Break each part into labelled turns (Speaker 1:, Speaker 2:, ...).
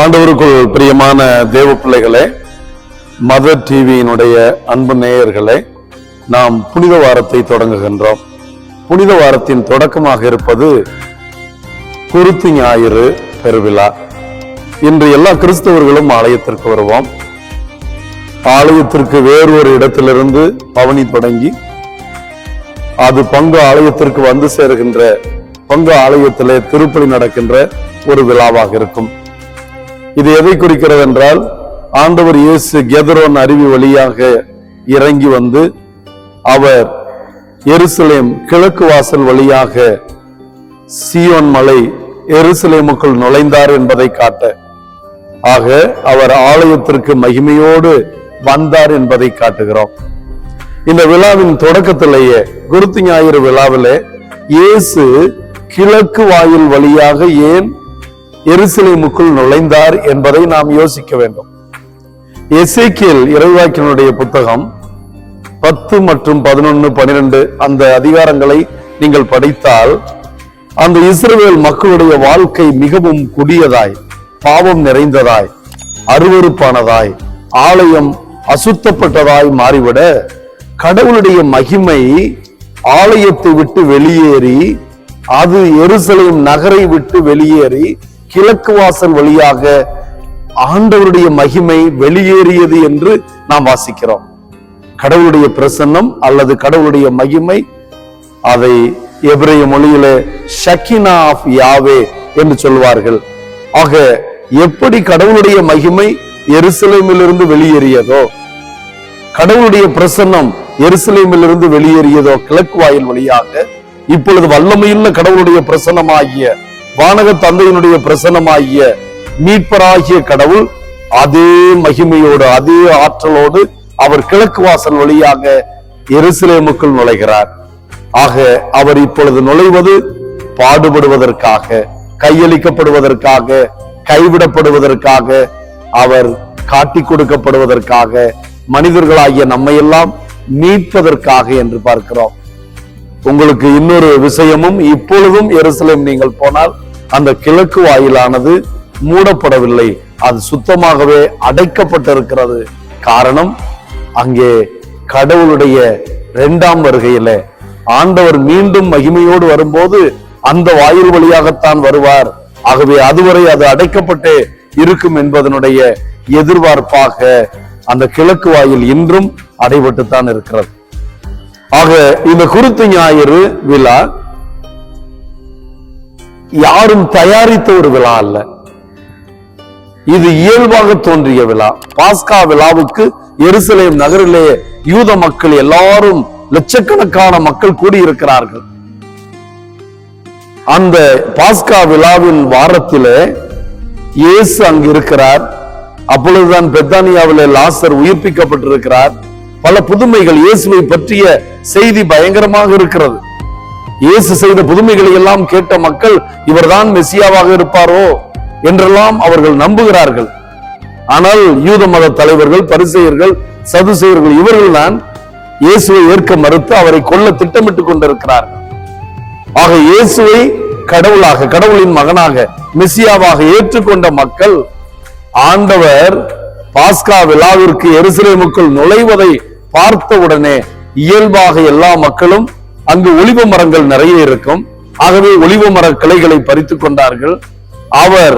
Speaker 1: ஆண்டவருக்குள் பிரியமான தேவ பிள்ளைகளே மதர் டிவியினுடைய அன்பு நேயர்களே நாம் புனித வாரத்தை தொடங்குகின்றோம். புனித வாரத்தின் தொடக்கமாக இருப்பது குருத்து ஞாயிறு பெருவிழா. இன்று எல்லா கிறிஸ்தவர்களும் ஆலயத்திற்கு வருவோம். ஆலயத்திற்கு வேறு ஒரு இடத்திலிருந்து பவனி தொடங்கி அது பங்கு ஆலயத்திற்கு வந்து சேருகின்ற பங்கு ஆலயத்திலே திருப்பலி நடக்கின்ற ஒரு விழாவாக இருக்கும். இது எதை குறிக்கிறது என்றால் ஆண்டவர் இயேசு கெதரோன் அருவி வழியாக இறங்கி வந்து அவர் எருசலேம் கிழக்கு வாசல் வழியாக சியோன் மலை எருசலேமுக்குள் நுழைந்தார் என்பதை காட்ட. ஆக அவர் ஆலயத்திற்கு மகிமையோடு வந்தார் என்பதை காட்டுகிறோம். இந்த விழாவின் தொடக்கத்திலேயே குருத்து ஞாயிறு விழாவிலே இயேசு கிழக்கு வாயில் வழியாக ஏன் எருசலேமுக்குள் நுழைந்தார் என்பதை நாம் யோசிக்க வேண்டும். எசேக்கியல் இறைவாக்கினுடைய புத்தகம் பத்து மற்றும் பதினொன்னு பனிரெண்டு அந்த அதிகாரங்களை நீங்கள் படித்தால் அந்த இஸ்ரேல் மக்களுடைய வாழ்க்கை மிகவும் குடியதாய் பாவம் நிறைந்ததாய் அருவருப்பானதாய் ஆலயம் அசுத்தப்பட்டதாய் மாறிவிட கடவுளுடைய மகிமை ஆலயத்தை விட்டு வெளியேறி அது எருசலேம் நகரை விட்டு வெளியேறி கிழக்கு வாசல் வழியாக ஆண்டவருடைய மகிமை வெளியேறியது என்று நாம் வாசிக்கிறோம். கடவுளுடைய பிரசன்னம் அல்லது கடவுளுடைய மகிமை அதை எபிரேய மொழியில ஷக்கினா ஆஃப் யாவே என்று சொல்வார்கள். ஆக எப்படி கடவுளுடைய மகிமை எருசலேமிலிருந்து வெளியேறியதோ கடவுளுடைய பிரசன்னம் எருசலேமிலிருந்து வெளியேறியதோ கிழக்கு வாயில் வழியாக இப்பொழுது வல்லமையுள்ள கடவுளுடைய பிரசன்னமாகிய வானக தந்தையினுடைய பிரசன்னமாகிய மீட்பராகிய கடவுள் அதே மகிமையோடு அதே ஆற்றலோடு அவர் கிழக்கு வாசல் வழியாக எருசலேமுக்குள் நுழைகிறார். ஆக அவர் இப்பொழுது நுழைவது பாடுபடுவதற்காக கையளிக்கப்படுவதற்காக கைவிடப்படுவதற்காக அவர் காட்டிக் கொடுக்கப்படுவதற்காக மனிதர்களாகிய நம்மையெல்லாம் மீட்பதற்காக என்று பார்க்கிறோம். உங்களுக்கு இன்னொரு விஷயமும் இப்பொழுதும் எருசலேம் நீங்கள் போனால் அந்த கிழக்கு வாயிலானது மூடப்படவில்லை. அது சுத்தமாகவே அடைக்கப்பட்டிருக்கிறது. காரணம் அங்கே கடவுளுடைய இரண்டாம் வருகையில ஆண்டவர் மீண்டும் மகிமையோடு வரும்போது அந்த வாயில் வழியாகத்தான் வருவார். ஆகவே அதுவரை அது அடைக்கப்பட்டே இருக்கும் என்பதனுடைய எதிர்பார்ப்பாக அந்த கிழக்கு வாயில் இன்றும் அடைபட்டுத்தான் இருக்கிறது. ஆக இந்த குருத்து ஞாயிறு விழா யாரும் தயாரித்த ஒரு விழா அல்ல. இது இயல்பாக தோன்றிய விழா. பாஸ்கா விழாவுக்கு எருசலேம் நகரிலே யூத மக்கள் எல்லாரும் லட்சக்கணக்கான மக்கள் கூடியிருக்கிறார்கள். அந்த பாஸ்கா விழாவின் வாரத்திலே இயேசு அங்கு இருக்கிறார் அப்பொழுதுதான் பெத்தானியாவில் லாசர் உயிர்ப்பிக்கப்பட்டிருக்கிறார். பல புதுமைகள் இயேசுவை பற்றிய செய்தி பயங்கரமாக இருக்கிறது. இயேசு செய்த புதுமைகளை எல்லாம் கேட்ட மக்கள் இவர்தான் மெசியாவாக இருப்பாரோ? என்றெல்லாம் அவர்கள் நம்புகிறார்கள். ஆனால் யூத மத தலைவர்கள் பரிசெயர்கள் சதுசெயர்கள் இவர்கள் தான் இயேசுவை ஏற்க மறுத்து அவரை கொல்ல திட்டமிட்டுக் கொண்டிருக்கிறார்கள். ஆக இயேசுவை கடவுளாக கடவுளின் மகனாக மெசியாவாக ஏற்றுக்கொண்ட மக்கள் ஆண்டவர் பாஸ்கா விழாவிற்கு எருசலேமுக்குள் நுழைவதை பார்த்த உடனே இயல்பாக எல்லா மக்களும் அங்கு ஒளிவ மரங்கள் நிறைய இருக்கும். ஆகவே ஒளிவ மர கிளைகளை பறித்து கொண்டார்கள். அவர்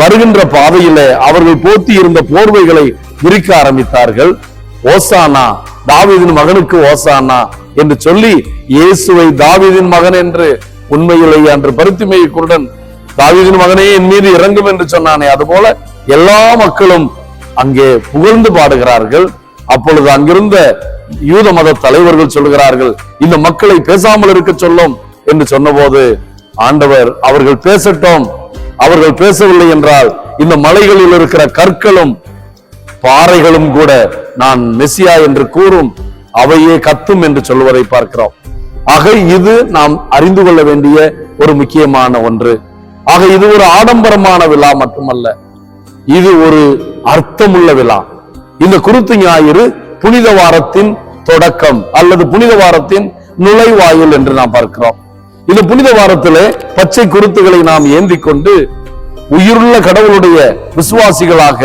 Speaker 1: வருகின்ற பாதையில அவர்கள் போத்தி இருந்த போர்வைகளை விரிக்க ஆரம்பித்தார்கள். ஓசானா தாவீதின் மகனுக்கு ஓசானா என்று சொல்லி இயேசுவை தாவீதின் மகன் என்று உண்மையிலேயே அன்று பருத்திமையை குருடன் தாவீதின் மகனே என் மீது இறங்கும் என்று சொன்னானே. அதுபோல எல்லா மக்களும் அங்கே புகழ்ந்து பாடுகிறார்கள். அப்பொழுது அங்கிருந்த யூத மத தலைவர்கள் சொல்கிறார்கள் இந்த மக்களை பேசாமல் இருக்க சொல்லும் என்று சொன்னபோது ஆண்டவர் அவர்கள் பேசட்டும் அவர்கள் பேசவில்லை என்றால் இந்த மலைகளில் இருக்கிற கற்களும் பாறைகளும் கூட நான் மெசியா என்று கூறும் அவையே கத்தும் என்று சொல்வதை பார்க்கிறோம். ஆக இது நாம் அறிந்து கொள்ள வேண்டிய ஒரு முக்கியமான ஒன்று. ஆக இது ஒரு ஆடம்பரமான விழா மட்டுமல்ல இது ஒரு அர்த்தமுள்ள விழா. இந்த குருத்து ஞாயிறு புனித வாரத்தின் தொடக்கம் அல்லது புனித வாரத்தின் நுழைவாயில் என்று நாம் பார்க்கிறோம். இந்த புனித வாரத்திலே பச்சை குருத்துகளை நாம் ஏந்தி கொண்டு உயிருள்ள கடவுளுடைய விசுவாசிகளாக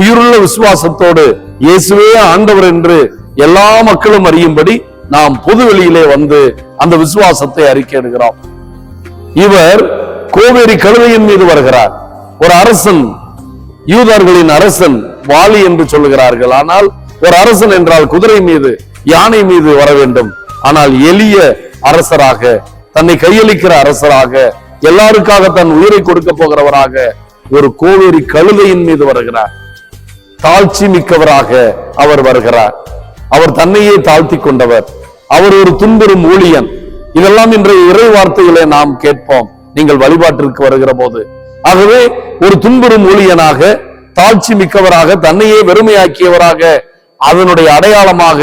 Speaker 1: உயிருள்ள விசுவாசத்தோடு இயேசுவே ஆண்டவர் என்று எல்லா மக்களும் அறியும்படி நாம் பொது வெளியிலே வந்து அந்த விசுவாசத்தை அறிக்கையிடுகிறோம். இவர் கோவேரி கழுதையின் மீது வருகிறார். ஒரு அரசன் யூதர்களின் அரசன் வாலி என்று சொல்லுகிறார்கள். ஆனால் ஒரு அரசன் என்றால் குதிரை மீது யானை மீது வர வேண்டும். ஆனால் எளிய அரசராக தன்னை கையளிக்கிற அரசராக எல்லாருக்காக தன் உயிரை கொடுக்க போகிறவராக ஒரு கோவேரி கழுதையின் மீது வருகிறார். தாழ்ச்சி மிக்கவராக அவர் வருகிறார். அவர் தன்னையே தாழ்த்தி கொண்டவர். அவர் ஒரு துன்பெரும் ஊழியன். இதெல்லாம் இன்றைய இறை வார்த்தைகளை நாம் கேட்போம். நீங்கள் வழிபாட்டிற்கு வருகிற போது. ஆகவே ஒரு துன்பெரும் ஊழியனாக தாழ்ச்சி மிக்கவராக தன்னையே வெறுமையாக்கியவராக அதனுடைய அடையாளமாக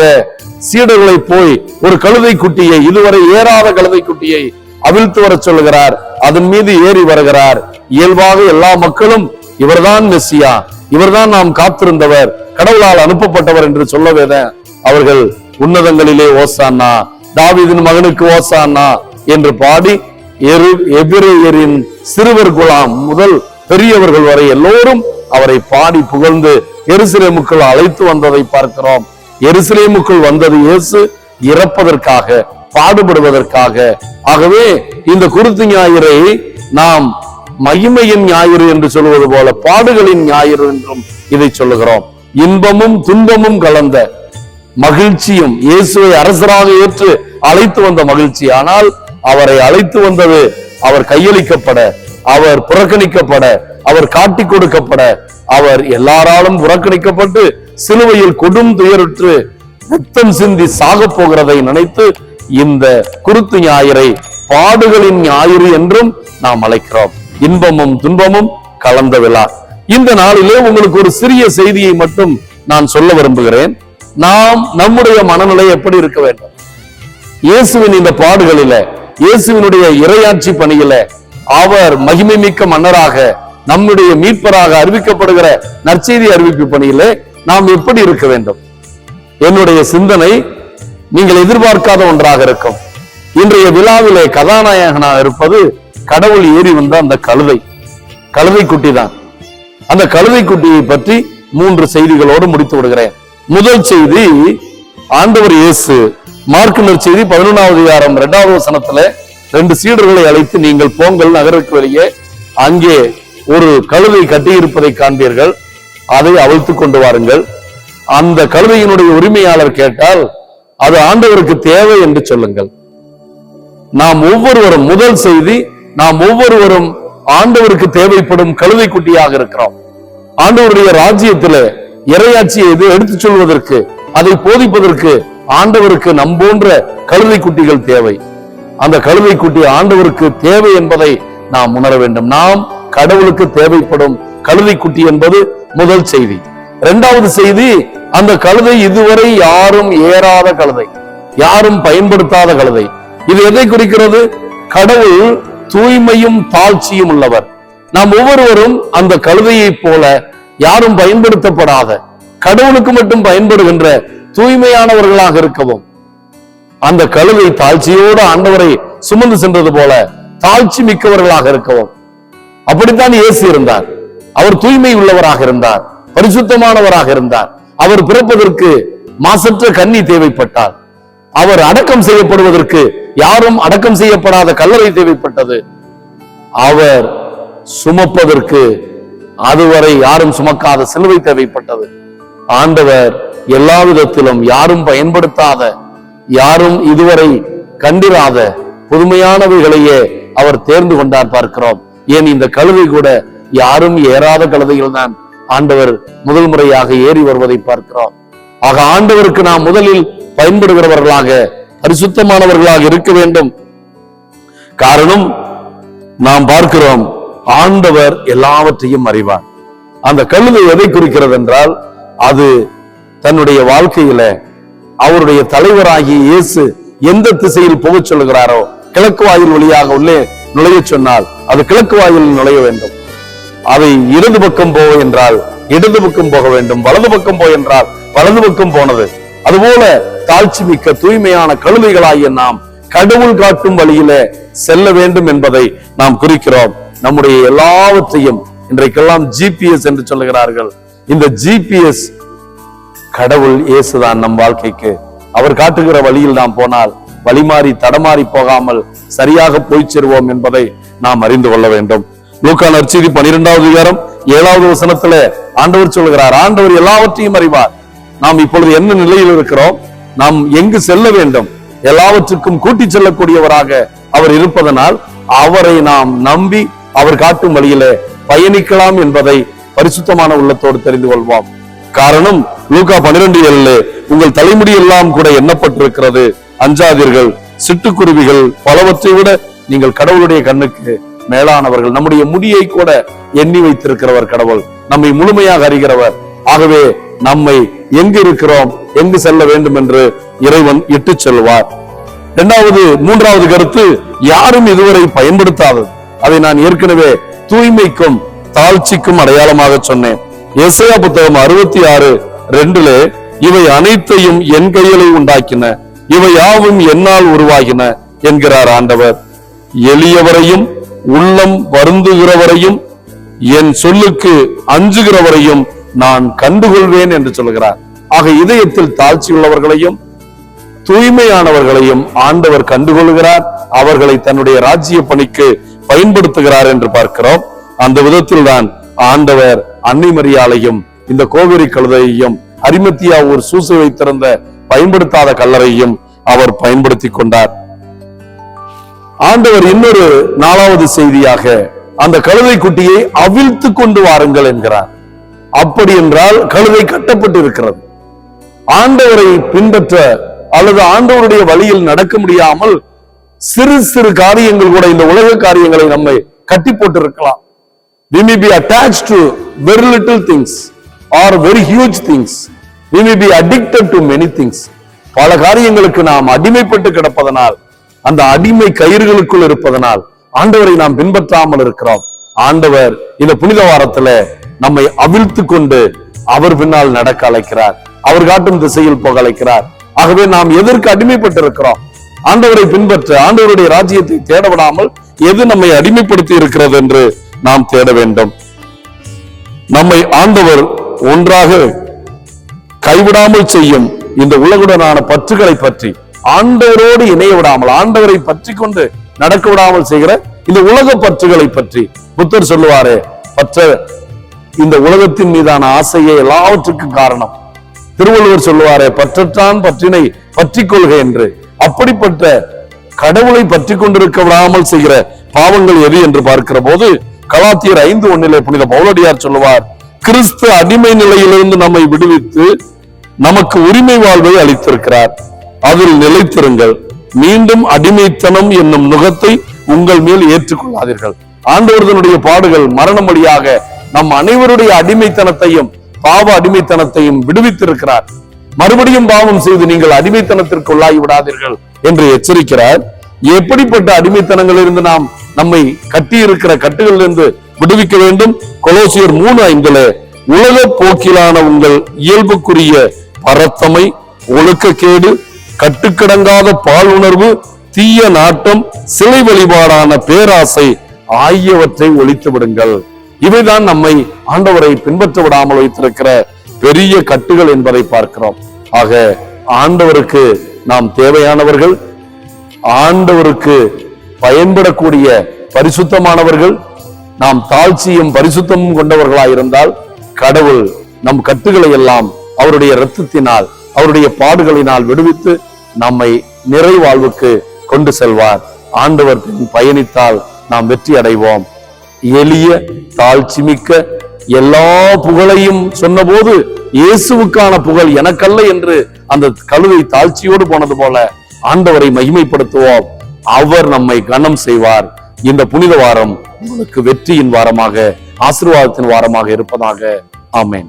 Speaker 1: சீடர்களை போய் ஒரு கழுதை குட்டியை இதுவரை ஏறாத கழுதை குட்டியை அவிழ்த்து வர சொல்லுகிறார். அதன் மீது ஏறி வருகிறார். இயல்பாக எல்லா மக்களும் இவர்தான் மெஸ்ஸியா இவர்தான் நாம் காத்திருந்தவர் கடவுளால் அனுப்பப்பட்டவர் என்று சொல்லவேத அவர்கள் உன்னதங்களிலே ஓசானா தாவிதின் மகனுக்கு ஓசானா என்று பாடி எரு எபிரேயரின் சிறுவர் குலாம் முதல் பெரியவர்கள் வரை எல்லோரும் அவரை பாடி புகழ்ந்து எருசலேமுக்குள் அழைத்து வந்ததை பார்க்கிறோம். எருசலேமுக்குள் வந்தது இயேசு இறப்பதற்காக பாடுபடுவதற்காக. ஆகவே இந்த குருத்து ஞாயிறை நாம் மகிமையின் ஞாயிறு என்று சொல்வது போல பாடுகளின் ஞாயிறு என்றும் இதை சொல்லுகிறோம். இன்பமும் துன்பமும் கலந்த மகிழ்ச்சியும் இயேசுவை அரசராக ஏற்று அழைத்து வந்த மகிழ்ச்சி. ஆனால் அவரை அழைத்து வந்தது அவர் கையளிக்கப்பட அவர் புறக்கணிக்கப்பட அவர் காட்டி கொடுக்கப்பட அவர் எல்லாராலும் புறக்கணிக்கப்பட்டு சிலுவையில் கொடும் துயருற்று ரத்தம் சிந்தி சாகப் போகிறதை நினைத்து இந்த குருத்து ஞாயிறை பாடுகளின் ஞாயிறு என்றும் நாம் அழைக்கிறோம். இன்பமும் துன்பமும் கலந்த விழா. இந்த நாளிலே உங்களுக்கு ஒரு சிறிய செய்தியை மட்டும் நான் சொல்ல விரும்புகிறேன். நாம் நம்முடைய மனநிலை எப்படி இருக்க வேண்டும்? இயேசுவின் இந்த பாடுகளில இயேசுவினுடைய இறையாட்சி பணியில அவர் மகிமை மிக்க மன்னராக நம்முடைய மீட்பராக அறிவிக்கப்படுகிற நற்செய்தி அறிவிப்பு பணியிலே நாம் எப்படி இருக்க வேண்டும்? என்னுடைய சிந்தனை நீங்கள் எதிர்பார்க்காத ஒன்றாக இருக்கும். இன்றைய விழாவிலே கதாநாயகனாக இருப்பது கடவுள் ஏறி வந்த அந்த கழுதை. கழுதை குட்டி தான் அந்த கழுதை குட்டியை பற்றி மூன்று செய்திகளோடு முடித்து விடுகிறேன். முதல் செய்தி ஆண்டவர் இயேசு மார்க்கு நற்செய்தி பதினொன்றாவது அதிகாரம் இரண்டாவது வசனத்துல ரெண்டு சீடர்களை அழைத்து நீங்கள் போங்கள் நகருக்கு வெளியே. அங்கே ஒரு கழுதை கட்டியிருப்பதை காண்பீர்கள். அதை அவிழ்த்து கொண்டு வாருங்கள். அந்த கழுதையினுடைய உரிமையாளர் கேட்டால் அது ஆண்டவருக்கு தேவை என்று சொல்லுங்கள். நாம் ஒவ்வொருவரும் முதல் செய்தி நாம் ஒவ்வொருவரும் ஆண்டவருக்கு தேவைப்படும் கழுதை குட்டியாக இருக்கிறோம். ஆண்டவருடைய ராஜ்யத்திலே இறையாட்சியை இது எடுத்துச் சொல்வதற்கு அதை போதிப்பதற்கு ஆண்டவருக்கு நம் போன்ற கழுதை குட்டிகள் தேவை. அந்த கழுதை குட்டி ஆண்டவருக்கு தேவை என்பதை நாம் உணர வேண்டும். நாம் கடவுளுக்கு தேவைப்படும் கழுதை குட்டி என்பது முதல் செய்தி. இரண்டாவது செய்தி அந்த கழுதை இதுவரை யாரும் ஏறாத கழுதை. யாரும் பயன்படுத்தாத கழுதை. இது எதை குறிக்கிறது? கடவுள் தூய்மையும் தாழ்ச்சியும் உள்ளவர். நாம் ஒவ்வொருவரும் அந்த கழுதையைப் போல யாரும் பயன்படுத்தப்படாத கடவுளுக்கு மட்டும் பயன்படுகின்ற தூய்மையானவர்களாக இருக்கவும் அந்த கழுதை தாழ்ச்சியோடு ஆண்டவரை சுமந்து சென்றது போல தாழ்ச்சி மிக்கவர்களாக இருக்கவும். அப்படித்தான் இயேசு இருந்தார். அவர் தூய்மை உள்ளவராக இருந்தார். பரிசுத்தமானவராக இருந்தார். அவர் பிறப்பதற்கு மாசற்ற கன்னி தேவைப்பட்டார். அவர் அடக்கம் செய்யப்படுவதற்கு யாரும் அடக்கம் செய்யப்படாத கல்லறை தேவைப்பட்டது. அவர் சுமப்பதற்கு அதுவரை யாரும் சுமக்காத சிலுவை தேவைப்பட்டது. ஆண்டவர் எல்லா விதத்திலும் யாரும் பயன்படுத்தாத யாரும் இதுவரை கண்டிராத புதுமையானவைகளையே அவர் தேர்ந்து கொண்டார் பார்க்கிறோம். ஏன் இந்த கழுதை கூட யாரும் ஏறாத கழுதையில் தான். ஆண்டவர் முதல் முறையாக ஏறி வருவதை பார்க்கிறோம். ஆக ஆண்டவருக்கு நாம் முதலில் பயன்படுகிறவர்களாக பரிசுத்தமானவர்களாக இருக்க வேண்டும். காரணம் நாம் பார்க்கிறோம் ஆண்டவர் எல்லாவற்றையும் அறிவார். அந்த கழுதை எதை குறிக்கிறது என்றால் அது தன்னுடைய வாழ்க்கையில அவருடைய தலைவராகிய இயேசு எந்த திசையில் போக சொல்லுகிறாரோ கிழக்கு வாயில் வழியாக உள்ளே நுழைய சொன்னால் அது கிழக்கு வாயில் நுழைய வேண்டும். அதை இடது பக்கம் போக என்றால் இடது பக்கம் போக வேண்டும் வலது பக்கம் போ என்றால் வலது பக்கம் போனது. அதுபோல தாழ்ச்சி மிக்க தூய்மையான கழுதைகளாகிய நாம் கடவுள் காட்டும் வழியில செல்ல வேண்டும் என்பதை நாம் குறிக்கிறோம். நம்முடைய எல்லாவற்றையும் இன்றைக்கெல்லாம் ஜிபிஎஸ் என்று சொல்லுகிறார்கள். இந்த ஜிபிஎஸ் கடவுள் இயேசுதான் நம் வாழ்க்கைக்கு. அவர் காட்டுகிற வழியில் நாம் போனால் வழிமாறி தடமாறி போகாமல் சரியாக போய் சேருவோம் என்பதை நாம் அறிந்து கொள்ள வேண்டும். லூக்கான் அர்ச்சிதி பனிரெண்டாவது அதிகாரம் ஏழாவது வசனத்துல ஆண்டவர் சொல்கிறார் ஆண்டவர் எல்லாவற்றையும் அறிவார். நாம் இப்பொழுது என்ன நிலையில் இருக்கிறோம்? நாம் எங்கு செல்ல வேண்டும்? எல்லாவற்றுக்கும் கூட்டிச் செல்லக்கூடியவராக அவர் இருப்பதனால் அவரை நாம் நம்பி அவர் காட்டும் வழியிலே பயணிக்கலாம் என்பதை பரிசுத்தமான உள்ளத்தோடு தெரிந்து கொள்வோம். காரணம் லூகா பன்னிரண்டு ஏழு உங்கள் தலைமுடி எல்லாம் கூட எண்ணப்பட்டிருக்கிறது. அஞ்சாதீர்கள் சிட்டுக்குருவிகள் பலவற்றை விட நீங்கள் கடவுளுடைய கண்ணுக்கு மேலானவர்கள். நம்முடைய முடியை கூட எண்ணி வைத்திருக்கிறவர் கடவுள். நம்மை முழுமையாக அறிகிறவர். ஆகவே நம்மை எங்கு இருக்கிறோம் எங்கு செல்ல வேண்டும் என்று இறைவன் இட்டுச் செல்வார். இரண்டாவது மூன்றாவது கருத்து யாரும் இதுவரை பயன்படுத்தாதது. அதை நான் ஏற்கனவே தூய்மைக்கும் தாழ்ச்சிக்கும் அடையாளமாக சொன்னேன். எஸ்ஐயா புத்தகம் அறுபத்தி ஆறு ரெண்டுல இவை அனைத்தையும் என் கையிலே உண்டாக்கின இவை யாவும் என்னால் உருவாகின என்கிறார் ஆண்டவர். எளியவரையும் உள்ளம் வருந்துகிறவரையும் என் சொல்லுக்கு அஞ்சுகிறவரையும் நான் கண்டுகொள்வேன் என்று சொல்கிறார். ஆக இதயத்தில் தாழ்ச்சி உள்ளவர்களையும் தூய்மையானவர்களையும் ஆண்டவர் கண்டுகொள்கிறார் அவர்களை தன்னுடைய ராஜ்ய பணிக்கு பயன்படுத்துகிறார் என்று பார்க்கிறோம். அந்த விதத்தில் தான் ஆண்டவர் அன்னை மரியாலையும் இந்த கோவேரி கழுதையையும் அரிமத்தியா ஒரு சூசு வைத்திருந்த பயன்படுத்தாத கல்லறையும் அவர் பயன்படுத்தி கொண்டார். ஆண்டவர் இன்னொரு நாலாவது செய்தியாக அந்த கழுதை குட்டியை அவிழ்த்து கொண்டு வாருங்கள் என்கிறார். அப்படி என்றால் கழுதை கட்டப்பட்டு இருக்கிறது ஆண்டவரை பின்பற்ற அல்லது ஆண்டவருடைய வழியில் நடக்க முடியாமல் சிறு சிறு காரியங்கள் கூட இந்த உலக காரியங்களை நம்மை கட்டி போட்டு இருக்கலாம் we may be attached to very little things or very huge things we may be addicted to பல காரியங்களுக்கு நாம் அடிமைப்பட்டு கிடப்பதனால் அந்த அடிமை கயிறுகளுக்குள் இருப்பதனால் ஆண்டவரை நாம் பின்பற்றாமல் இருக்கிறோம். ஆண்டவர் இந்த புனித வாரத்துல நம்மை அவிழ்த்து கொண்டு அவர் பின்னால் நடக்க அழைக்கிறார். அவர் காட்டும் திசையில் போக அழைக்கிறார். ஆகவே நாம் எதற்கு அடிமைப்பட்டு இருக்கிறோம் ஆண்டவரை பின்பற்ற ஆண்டவருடைய ராஜ்யத்தை தேட விடாமல் எது நம்மை அடிமைப்படுத்தி இருக்கிறது என்று நாம் தேட வேண்டும். நம்மை ஆண்டவர் ஒன்றாக கைவிடாமல் செய்யும் இந்த உலகுடனான பற்றுகளை பற்றி ஆண்டவரோடு இணைய விடாமல் ஆண்டவரை பற்றி கொண்டு நடக்க விடாமல் செய்கிற இந்த உலக பற்றுகளை பற்றி புத்தர் சொல்லுவாரே பற்ற இந்த உலகத்தின் மீதான ஆசையே எல்லாவற்றுக்கும் காரணம். திருவள்ளுவர் சொல்லுவாரே பற்றற்றான் பற்றினை பற்றி கொள்க என்று. அப்படிப்பட்ட கடவுளை பற்றி கொண்டிருக்க விடாமல் செய்கிற பாவங்கள் எது என்று பார்க்கிற போது கலாத்தியர் ஐந்து ஒன்னிலே புனித பௌலடியார் சொல்லுவார் கிறிஸ்து அடிமை நிலையிலிருந்து நம்மை விடுவித்து நமக்கு உரிமை வாழ்வை அளித்திருக்கிறார். அதில் நிலைத்திருங்கள். மீண்டும் அடிமைத்தனம் என்னும் நுகத்தை உங்கள் மேல் ஏற்றுக்கொள்ளாதீர்கள். ஆண்டவர்களுடைய பாடுகள் மரணம் வழியாக நம் அனைவருடைய அடிமைத்தனத்தையும் பாவ அடிமைத்தனத்தையும் விடுவித்திருக்கிறார். மறுபடியும் பாவம் செய்து நீங்கள் அடிமைத்தனத்திற்கு உள்ளாகி விடாதீர்கள் என்று எச்சரிக்கிறார். எப்படிப்பட்ட அடிமைத்தனங்களிலிருந்து நாம் நம்மை கட்டி இருக்கிற கட்டுகளிலிருந்து விடுவிக்க வேண்டும். கொலோசியர் மூணு ஐந்துல உலக போக்கிலான உங்கள் இயல்புக்குரிய பரத்தமை ஒழுக்கக்கேடு கட்டுக்கடங்காத பால் உணர்வு தீய நாட்டம் சிலை வழிபாடான பேராசை ஆகியவற்றை ஒழித்து விடுங்கள். இவைதான் நம்மை ஆண்டவரை பின்பற்ற விடாமல் வைத்திருக்கிற பெரிய கட்டுகள் என்பதை பார்க்கிறோம். ஆக ஆண்டவருக்கு நாம் தேவையானவர்கள் ஆண்டவருக்கு பயன்படக்கூடிய பரிசுத்தமானவர்கள் நாம் தாழ்ச்சியும் பரிசுத்தமும் கொண்டவர்களாயிருந்தால் கடவுள் நம் கட்டுகளை எல்லாம் அவருடைய இரத்தத்தினால் அவருடைய பாடுகளினால் விடுவித்து நம்மை நிறைவாழ்வுக்கு கொண்டு செல்வார். ஆண்டவர் பயணித்தால் நாம் வெற்றி அடைவோம். எளிய தாழ்ச்சி மிக்க எல்லா புகழையும் சொன்னபோது இயேசுவுக்கான புகழ் எனக்கல்ல என்று அந்த கழுதை தாழ்ச்சியோடு போனது போல ஆண்டவரை மகிமைப்படுத்துவோம். அவர் நம்மை கனம் செய்வார். இந்த புனித வாரம் உங்களுக்கு வெற்றியின் வாரமாக ஆசீர்வாதத்தின் வாரமாக இருப்பதாக. ஆமேன்.